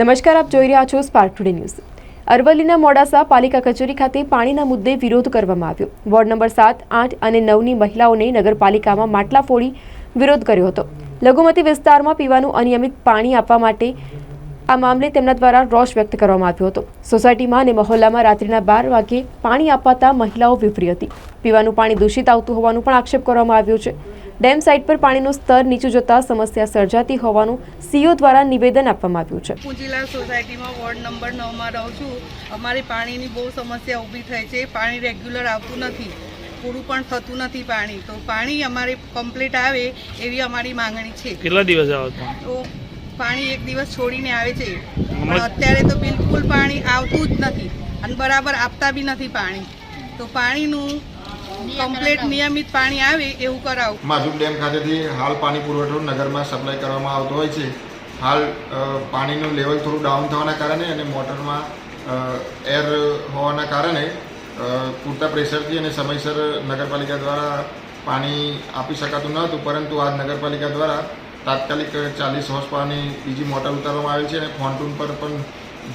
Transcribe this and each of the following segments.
નમસ્કાર, આપ જોઈ રહ્યા છો સ્પાર્ક ટુડે ન્યૂઝ અરવલ્લીના મોડાસા પાલિકા કચેરી ખાતે પાણીના મુદ્દે વિરોધ કરવામાં આવ્યો. વોર્ડ નંબર સાત, આઠ અને નવની મહિલાઓને નગરપાલિકામાં માટલા ફોડી વિરોધ કર્યો હતો. લઘુમતી વિસ્તારમાં પીવાનું અનિયમિત પાણી આપવા માટે આ મામલે તેમના દ્વારા રોષ વ્યક્ત કરવામાં આવ્યો હતો. સોસાયટીમાં અને મહોલ્લામાં રાત્રિના બાર વાગે પાણી અપાતા મહિલાઓ વિફરી હતી. પીવાનું પાણી દૂષિત આવતું હોવાનું પણ આક્ષેપ કરવામાં આવ્યો છે. ડેમ સાઇટ પર પાણીનું સ્તર નીચું જતા સમસ્યા સર્જાતી હોવાનું સીઓ દ્વારા નિવેદન આપવામાં આવ્યું છે. પૂંજીલાલ સોસાયટીમાં વોર્ડ નંબર નવમાં રહું છું. અમારી પાણીની બહુ સમસ્યા ઊભી થઈ છે. પાણી રેગ્યુલર આવતું નથી. પૂરું પણ થતું નથી પાણી. તો પાણી અમારે કમ્પ્લીટ આવે એવી અમારી માંગણી છે. કેટલા દિવસ આવે તો? પાણી એક દિવસ છોડીને આવે છે. પણ અત્યારે તો બિલકુલ પાણી આવતું જ નથી. અને બરાબર આપતા બી નથી પાણી. તો પાણીનું કમ્પ્લીટ નિયમિત પાણી આવે એવું કરાવું. માધુર ડેમ ખાતેથી હાલ પાણી પુરવઠો નગરમાં સપ્લાય કરવામાં આવતો હોય છે. હાલ પાણીનું લેવલ થોડું ડાઉન થવાના કારણે અને મોટરમાં એર હોવાના કારણે પૂરતા પ્રેશરથી અને સમયસર નગરપાલિકા દ્વારા પાણી આપી શકાતું ન હતું, પરંતુ આજ નગરપાલિકા દ્વારા તાત્કાલિક ચાલીસ હોર્સ પાવરની બીજી મોટર ઉતારવામાં આવી છે અને ફોન્ટૂન પર પણ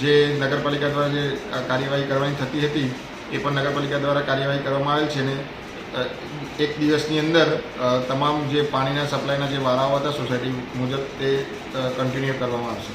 જે નગરપાલિકા દ્વારા જે કાર્યવાહી કરવાની થતી હતી એ પણ નગરપાલિકા દ્વારા કાર્યવાહી કરવામાં આવેલ છે અને એક દિવસની અંદર તમામ જે પાણીના સપ્લાયના જે વારાઓ હતા સોસાયટી મુજબ તે કન્ટિન્યુ કરવામાં આવશે.